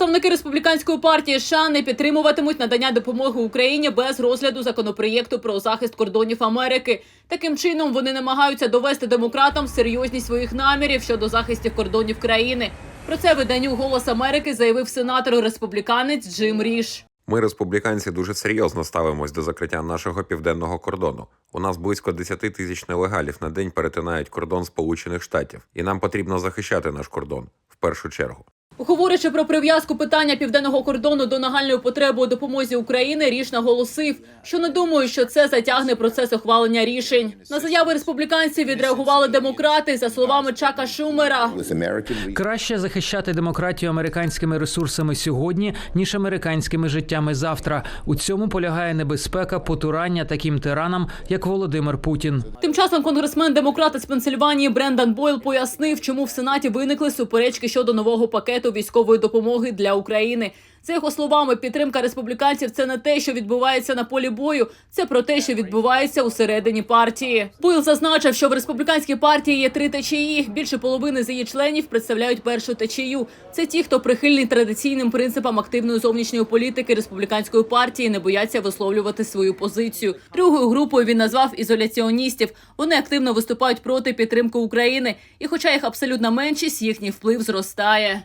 Представники республіканської партії США не підтримуватимуть надання допомоги Україні без розгляду законопроєкту про захист кордонів Америки. Таким чином вони намагаються довести демократам серйозність своїх намірів щодо захисту кордонів країни. Про це виданню Голос Америки заявив сенатор республіканець Джим Ріш. Ми, республіканці, дуже серйозно ставимось до закриття нашого південного кордону. У нас близько 10 тисяч нелегалів на день перетинають кордон Сполучених Штатів, і нам потрібно захищати наш кордон в першу чергу. Говорячи про прив'язку питання південного кордону до нагальної потреби у допомозі України, ріш наголосив, що не думаю, що це затягне процес ухвалення рішень. На заяви республіканців відреагували демократи за словами Чака Шумера. Краще захищати демократію американськими ресурсами сьогодні, ніж американськими життями завтра. У цьому полягає небезпека потурання таким тиранам, як Володимир Путін. Тим часом конгресмен демократ із Пенсильванії Брендан Бойл пояснив, чому в Сенаті виникли суперечки щодо нового пакету військової допомоги для України. За його словами, підтримка республіканців це не те, що відбувається на полі бою, це про те, що відбувається усередині партії. Бойл зазначив, що в республіканській партії є три течії. Більше половини з її членів представляють першу течію. Це ті, хто прихильний традиційним принципам активної зовнішньої політики республіканської партії, не бояться висловлювати свою позицію. Другою групою він назвав ізоляціоністів. Вони активно виступають проти підтримки України, і, хоча їх абсолютна меншість, їхній вплив зростає.